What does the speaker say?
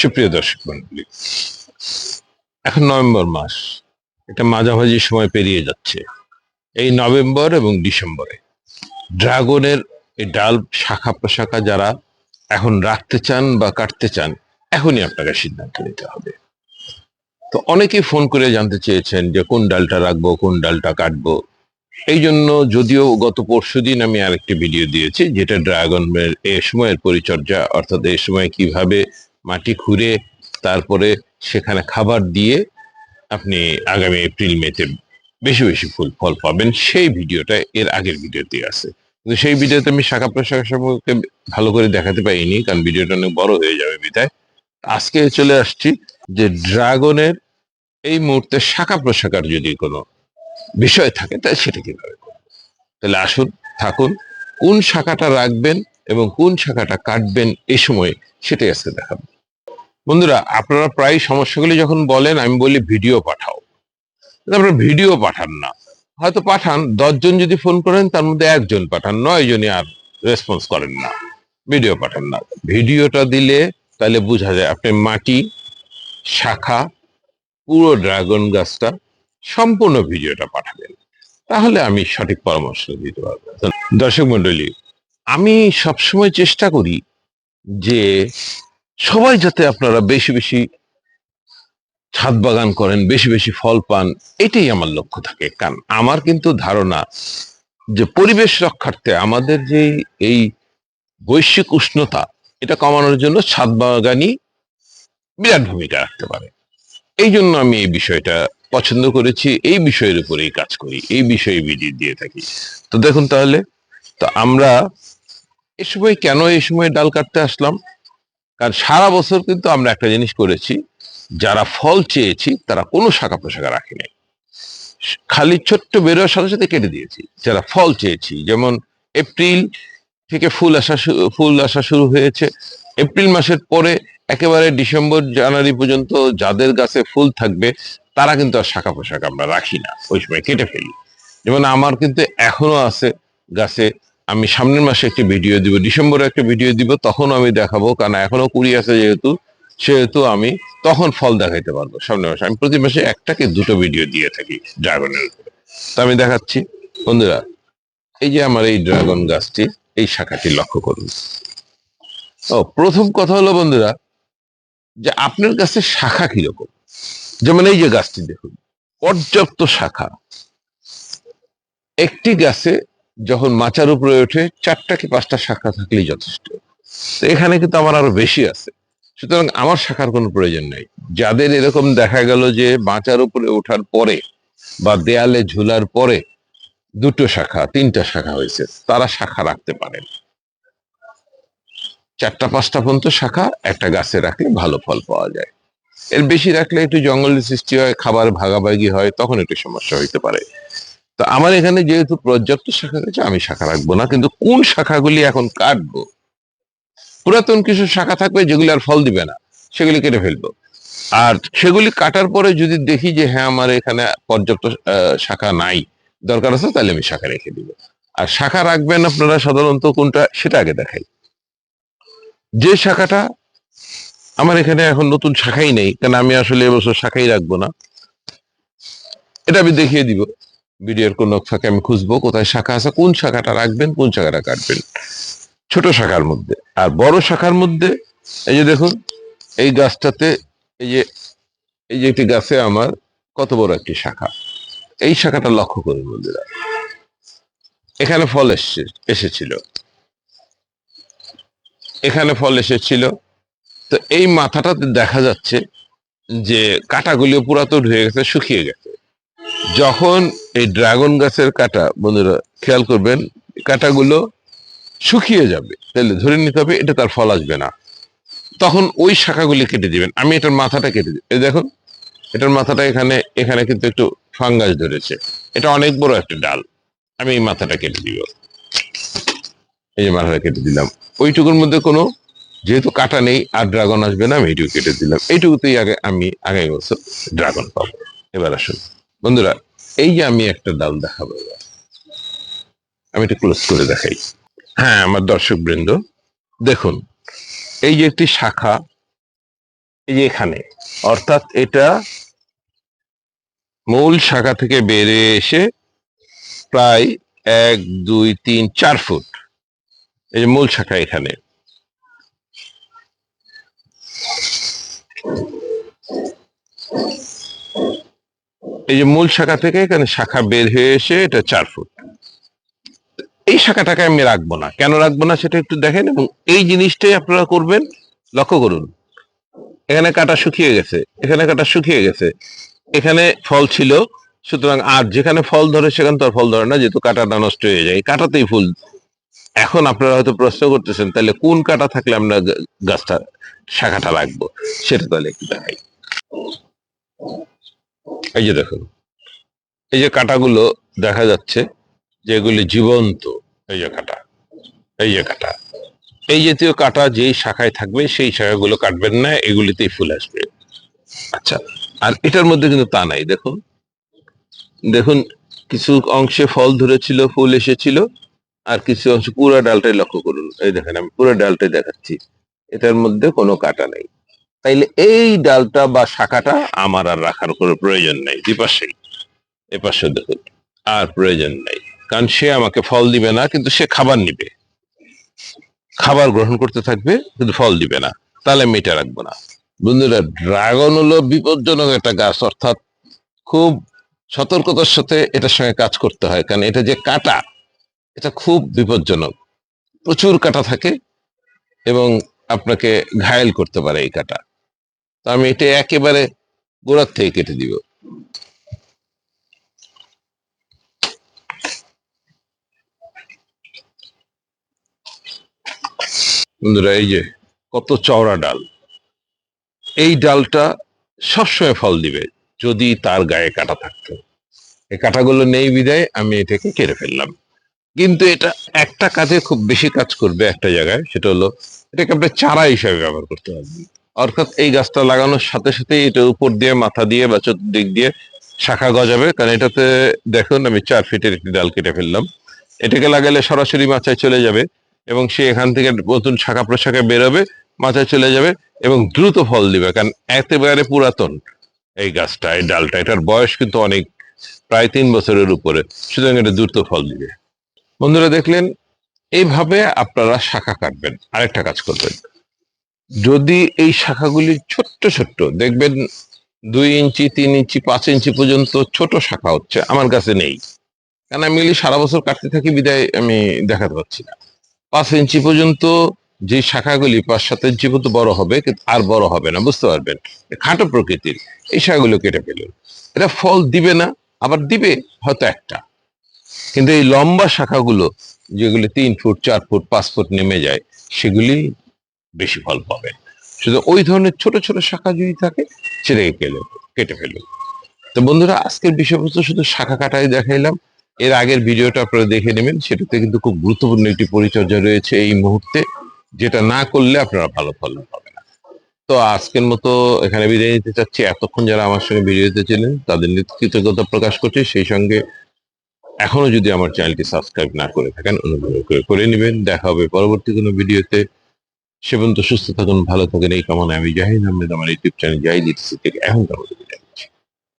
সুপ্রিয় দর্শক মন্ডলী, এখন নভেম্বর মাস এটা মাঝামাঝি সময় পেরিয়ে যাচ্ছে। এই নভেম্বর এবং ডিসেম্বরে ড্রাগনের এই ডাল শাখা প্রশাখা যারা এখন রাখতে চান বা কাটতে চান, এখনই আপনাকে সিদ্ধান্ত নিতে হবে। তো অনেকেই ফোন করে জানতে চেয়েছেন যে কোন ডালটা রাখব, কোন ডালটা কাটবো। এই জন্য যদিও গত পরশুদিন আমি আরেকটি ভিডিও দিয়েছি, যেটা ড্রাগনের এ সময়ের পরিচর্যা, অর্থাৎ এ সময় কীভাবে মাটি খুঁড়ে তারপরে সেখানে খাবার দিয়ে আপনি আগামী এপ্রিল মেতে বেশি বেশি ফুল, ফল পাবেন। সেই ভিডিওটা এর আগের ভিডিওতে আছে। কিন্তু সেই ভিডিওতে আমি শাখা প্রশাখা সম্পর্কে ভালো করে দেখাতে পারিনি, কারণ ভিডিওটা অনেক বড় হয়ে যাবে বিধায় আজকে চলে আসছি যে ড্রাগনের এই মুহূর্তে শাখা প্রশাখার যদি কোনো বিষয় থাকে, তাহলে সেটা কীভাবে তাহলে আসুন, থাকুন, কোন শাখাটা রাখবেন এবং কোন শাখাটা কাটবেন এই সময় সেটাই আজকে দেখাবো। বন্ধুরা, আপনারা প্রায় সমস্যাগুলি যখন বলেন, আমি বলি ভিডিও পাঠাও। আপনারা ভিডিও পাঠান না। হয়তো পাঠান, দশজন যদি ফোন করেন, তার মধ্যে একজন পাঠান নয় জনই আর রেসপন্স করেন না। ভিডিও পাঠান না। ভিডিওটা দিলে তাহলে বোঝা যায়, আপনি মাটি, শাখা, পুরো ড্রাগন গাছটা, সম্পূর্ণ ভিডিওটা পাঠাবেন। তাহলে আমি সঠিক পরামর্শ দিতে পারব। দর্শক মন্ডলী আমি সবসময় চেষ্টা করি যে সবাই যাতে আপনারা বেশি বেশি ছাদ বাগান করেন, বেশি বেশি ফল পান, এটাই আমার লক্ষ্য থাকে। কারণ আমার কিন্তু ধারণা যে পরিবেশ রক্ষার্থে আমাদের যে এই বৈশ্বিক উষ্ণতা, এটা কমানোর জন্য ছাদ বাগানই বিরাট ভূমিকা রাখতে পারে। এই জন্য আমি এই বিষয়টা পছন্দ করেছি, এই বিষয়ের উপরেই কাজ করি, এই বিষয়ে ভিডিও দিয়ে থাকি। তো দেখুন তাহলে, তো আমরা এ সময় কেন এই সময় ডাল কাটতে আসলাম? কারণ সারা বছর কিন্তু আমরা একটা জিনিস করেছি, যারা ফল চেয়েছি তারা কোনো শাখা প্রশাখা রাখি নাই খালি ছোট্ট বেরোয়ার সাথে সাথে কেটে দিয়েছি, যারা ফল চেয়েছি। যেমন এপ্রিল থেকে ফুল আসা ফুল আসা শুরু হয়েছে। এপ্রিল মাসের পরে একেবারে ডিসেম্বর, জানুয়ারি পর্যন্ত যাদের গাছে ফুল থাকবে, তারা কিন্তু আর শাখা পোশাক আমরা রাখি না, ওই সময় কেটে ফেলি। যেমন আমার কিন্তু এখনও আছে গাছে আমি সামনের মাসে একটি ভিডিও দিব, ডিসেম্বরে একটা ভিডিও দিব তখন আমি দেখাবো কারণ এখনও কুড়ি আছে যেহেতু, সেহেতু আমি তখন ফল দেখাইতে পারব সামনের মাসে। আমি প্রতি মাসে একটা কি দুটো ভিডিও দিয়ে থাকি ড্রাগনের উপরে। তো আমি দেখাচ্ছি। বন্ধুরা, এই যে আমার এই ড্রাগন গাছটি, এই শাখাটি লক্ষ্য করুন। ও, প্রথম কথা হলো বন্ধুরা, যে আপনার কাছে শাখা কীরকম? যেমন এই যে গাছটি দেখুন, পর্যাপ্ত শাখা। একটি গাছে যখন মাচার উপরে ওঠে, চারটা কি পাঁচটা শাখা থাকলেই যথেষ্ট। এখানে কিন্তু আমার আরও বেশি আছে। সুতরাং আমার শাখার কোনো প্রয়োজন নেই। যাদের এরকম দেখা গেল যে মাচার উপরে ওঠার পরে বা দেয়ালে ঝুলার পরে দুটো শাখা, তিনটা শাখা হয়েছে, তারা শাখা রাখতে পারেন চারটা, পাঁচটা পর্যন্ত শাখা একটা গাছে রাখলে ভালো ফল পাওয়া যায়। এর বেশি রাখলে একটু জঙ্গলের সৃষ্টি হয়, খাবার ভাগাভাগি হয়, তখন একটু সমস্যা হইতে পারে। তো আমার এখানে যেহেতু পর্যাপ্ত শাখা রয়েছে, আমি শাখা রাখব না। কিন্তু কোন শাখাগুলি এখন কাটবো? পুরাতন কিছু শাখা থাকবে যেগুলি আর ফল দিবে না, সেগুলি কেটে ফেলব। আর সেগুলি কাটার পরে যদি দেখি যে হ্যাঁ আমার এখানে পর্যাপ্ত শাখা নাই, দরকার আছে, তাহলে আমি শাখা রেখে দিব। আর শাখা রাখবেন আপনারা সাধারণত কোনটা, সেটা আগে দেখাই। যে শাখাটা আমার এখানে এখন নতুন শাখাই নেই, কারণ আমি আসলে এবছর শাখাই রাখব না। এটা আমি দেখিয়ে দিব। ভিডিওর কোন ফাঁকে আমি খুঁজবো, কোথায় শাখা আছে, কোন শাখাটা রাখবেন, কোন শাখাটা কাটবেন? ছোট শাখার মধ্যে। আর বড় শাখার মধ্যে, এই যে দেখুন, এই গাছটাতে, এই যে এই যে একটি গাছে আমার কত বড় একটি শাখা। এই শাখাটা লক্ষ্য করুন বন্ধুরা। এখানে ফল এসছে, এসেছিল। এখানে ফল এসেছিল। তো এই মাথাটাতে দেখা যাচ্ছে যে কাঁটাগুলো পুরাতন হয়ে গেছে, শুকিয়ে গেছে। যখন এই ড্রাগন গাছের কাঁটা, বন্ধুরা, খেয়াল করবেন, কাঁটাগুলো শুকিয়ে যাবে। তাহলে ধরে নিতে হবে এটা তার ফল আসবে না। তখন ওই শাখাগুলি কেটে দিবেন। আমি এটার মাথাটা কেটে দিই। দেখুন, এটার মাথাটা এখানে এখানে কিন্তু একটু ফাঙ্গাস ধরেছে। এটা অনেক বড় একটা ডাল। আমি এই মাথাটা কেটে দিব। এই যে মাথাটা কেটে দিলাম। ওইটুকুর মধ্যে কোনো যেহেতু কাটা নেই আর ড্রাগন আসবে না, আমি এইটুকু কেটে দিলাম। এইটুকুতেই আগে আমি আগামী বছর ড্রাগন পাবো। এবার আসুন। বন্ধুরা, এই যে আমি একটা ডাল দেখাবো আমি এটা ক্লোজ করে দেখাই। হ্যাঁ আমার দর্শক বৃন্দ দেখুন, এই যে একটি শাখা, এই যে এখানে, অর্থাৎ এটা মূল শাখা থেকে বেড়ে এসে প্রায় এক, দুই, তিন, চার ফুট। এই যে মূল শাখা এখানে। এই যে মূল শাখা থেকে এখানে শাখা বের হয়ে এসে এটা চার ফুট। এই শাখাটাকে আমি রাখব না। কেন রাখব না সেটা একটু দেখেন এবং এই জিনিসটাই আপনারা করবেন, লক্ষ্য করুন। এখানে কাটা শুকিয়ে গেছে, এখানে কাটা শুকিয়ে গেছে। এখানে ফল ছিল, সুতরাং আর যেখানে ফল ধরে সেখানে তো আর ফল ধরে না, যেহেতু কাটাটা নষ্ট হয়ে যায়। কাটাতেই ফুল। এখন আপনারা হয়তো প্রশ্ন করতেছেন, তাহলে কোন কাটা থাকলে আমরা গাছটা, শাখাটা রাখব? সেটা তাহলে একটু দেখাই। এই যে দেখুন, এই যে কাটাগুলো দেখা যাচ্ছে যেগুলি জীবন্ত, এই যে কাটা, এই যে কাটা। এই জাতীয় কাটা যেই শাখায় থাকবে সেই শাখাগুলো কাটবেন না, এগুলিতেই ফুল আসবে। আচ্ছা আর এটার মধ্যে কিন্তু তা নাই। দেখুন দেখুন, কিছু অংশে ফল ধরেছিল, ফুল এসেছিল, আর কিছু অংশ পুরো ডালটাই লক্ষ্য করুন। এই দেখেন, আমি পুরো ডালটাই দেখাচ্ছি। এটার মধ্যে কোনো কাটা নাই। তাইলে এই ডালটা বা শাখাটা আমার আর রাখার কোনো প্রয়োজন নাই। দুপাশেই এপাশে দেখুন, আর প্রয়োজন নাই। কারণ সে আমাকে ফল দিবে না, কিন্তু সে খাবার নিবে। খাবার গ্রহণ করতে থাকবে, কিন্তু ফল দিবে না। তাহলে আমি এটা রাখব না। বন্ধুরা, ড্রাগন হলো বিপজ্জনক একটা গাছ, অর্থাৎ খুব সতর্কতার সাথে এটার সঙ্গে কাজ করতে হয়। কারণ এটা যে কাটা, এটা খুব বিপজ্জনক। প্রচুর কাটা থাকে এবং আপনাকে ঘায়েল করতে পারে এই কাটা। তো আমি এটা একেবারে গোড়ার থেকে কেটে দিব। বন্ধুরা, এই যে কত চওড়া ডাল। এই ডালটা সবসময় ফল দিবে, যদি তার গায়ে কাটা থাকতো। এই কাটাগুলো নেই বিদায়, আমি এটাকে কেটে ফেললাম। কিন্তু এটা একটা কাজে খুব বেশি কাজ করবে একটা জায়গায়, সেটা হলো এটাকে আপনি চারা হিসাবে ব্যবহার করতে পারবেন অর্থাৎ এই গাছটা লাগানোর সাথে সাথে এটা উপর দিয়ে, মাথা দিয়ে বা চতুর্দিক দিয়ে শাখা গজাবে। কারণ এটাতে দেখুন, আমি চার ফিটের একটি ডাল কেটে ফেললাম। এটাকে লাগালে সরাসরি মাচায় চলে যাবে এবং সে এখান থেকে নতুন শাখা প্রশাখা বেরোবে, মাচায় চলে যাবে এবং দ্রুত ফল দিবে। কারণ একেবারে পুরাতন এই গাছটা, এই ডালটা। এটার বয়স কিন্তু অনেক, প্রায় তিন বছরের উপরে। সুতরাং এটা দ্রুত ফল দিবে। বন্ধুরা দেখলেন, এইভাবে আপনারা শাখা কাটবেন। আরেকটা কাজ করবেন। যদি এই শাখাগুলি ছোট্ট ছোট্ট, দেখবেন দুই ইঞ্চি, তিন ইঞ্চি, পাঁচ ইঞ্চি পর্যন্ত ছোট শাখা হচ্ছে, আমার কাছে নেই। কারণ আমি এগুলি সারা বছর কাটতে থাকি, বিদায় আমি দেখাতে পাচ্ছি না। পাঁচ ইঞ্চি পর্যন্ত যে শাখাগুলি, পাঁচ সাত ইঞ্চি পর্যন্ত বড় হবে আর বড় হবে না, বুঝতে পারবেন? খাটো প্রকৃতির, এই শাখাগুলো কেটে ফেলুন। এটা ফল দিবে না, আবার দিবে হয়তো একটা। কিন্তু এই লম্বা শাখাগুলো, যেগুলি তিন ফুট, চার ফুট, পাঁচ ফুট নেমে যায়, সেগুলি বেশি ফল পাবে। শুধু ওই ধরনের ছোট ছোট শাখা যদি থাকে, সেটাকে কেটে কেটে ফেলুন তো বন্ধুরা, আজকের বিষয়বস্তু শুধু শাখা কাটাই দেখাইলাম। এর আগের ভিডিওটা আপনারা দেখে নেবেন, সেটাতে কিন্তু খুব গুরুত্বপূর্ণ একটি পরিচর্যা রয়েছে এই মুহূর্তে, যেটা না করলে আপনারা ভালো ফল পাবেন তো আজকের মতো এখানে বিদায় নিতে চাচ্ছি। এতক্ষণ যারা আমার সঙ্গে ভিডিওতে ছিলেন, তাদের কৃতজ্ঞতা প্রকাশ করছি। সেই সঙ্গে এখনও যদি আমার চ্যানেলটি সাবস্ক্রাইব না করে থাকেন, অনুগ্রহ করে করে নেবেন। দেখা হবে পরবর্তী কোনো ভিডিওতে সে পর্যন্ত সুস্থ থাকুন, ভালো থাকেন, এই কামনা আমি জাহিদ আহমেদ, আমার ইউটিউব চ্যানেল জাহিদ ইতিসি থেকে এখনকার মতো